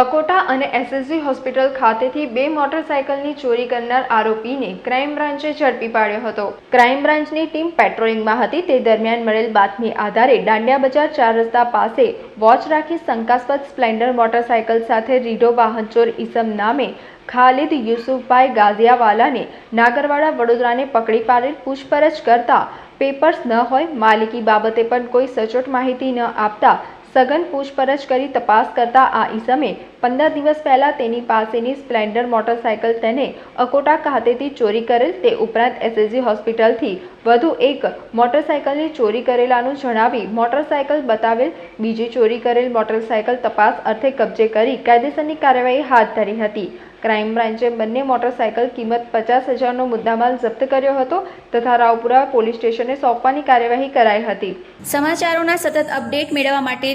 અકોટા અને SSG hospital ખાતેથી બે મોટરસાયકલની ચોરી કરનાર આરોપીને ક્રાઇમ બ્રાન્ચે ઝડપી પાડ્યો હતો. ક્રાઇમ બ્રાન્ચની ટીમ પેટ્રોલિંગમાં હતી, તે દરમિયાન મળેલ બાતમી આધારે દાંડિયા બજાર ચાર રસ્તા પાસે વોચ રાખી શંકાસ્પદ સ્પ્લેન્ડર મોટરસાયકલ સાથે રીઢો વાહનચોર ઈસમ નામે ખાલિદ યુસુફભાઈ ગાઝિયાવાલાને નાગરવાડા વડોદરાને પકડી પાડેલ પૂછપરછ કરતા પેપર્સ ન હોય, માલિકી બાબતે પણ કોઈ સચોટ માહિતી ન આપતા સઘન પૂછપરછ કરી તપાસ કરતા આ ઈસમે પંદર દિવસ પહેલા તેની પાસેની સ્પ્લેન્ડર મોટરસાયકલ તેને અકોટા ખાતેથી ચોરી કરેલ તે ઉપરાંત એસએસજી હોસ્પિટલથી વધુ એક મોટરસાયકલની ચોરી કરેલાનું જણાવી મોટરસાયકલ બતાવેલ બીજી ચોરી કરેલ મોટરસાયકલ તપાસ અર્થે કબજે કરી કાયદેસરની કાર્યવાહી હાથ ધરી હતી. ક્રાઇમ બ્રાન્ચે બંને મોટરસાયકલ કિંમત પચાસ હજારનો મુદ્દામાલ જપ્ત કર્યો હતો તથા રાવપુરા પોલીસ સ્ટેશને સોંપવાની કાર્યવાહી કરાઈ હતી. સમાચારોના સતત અપડેટ મેળવવા માટે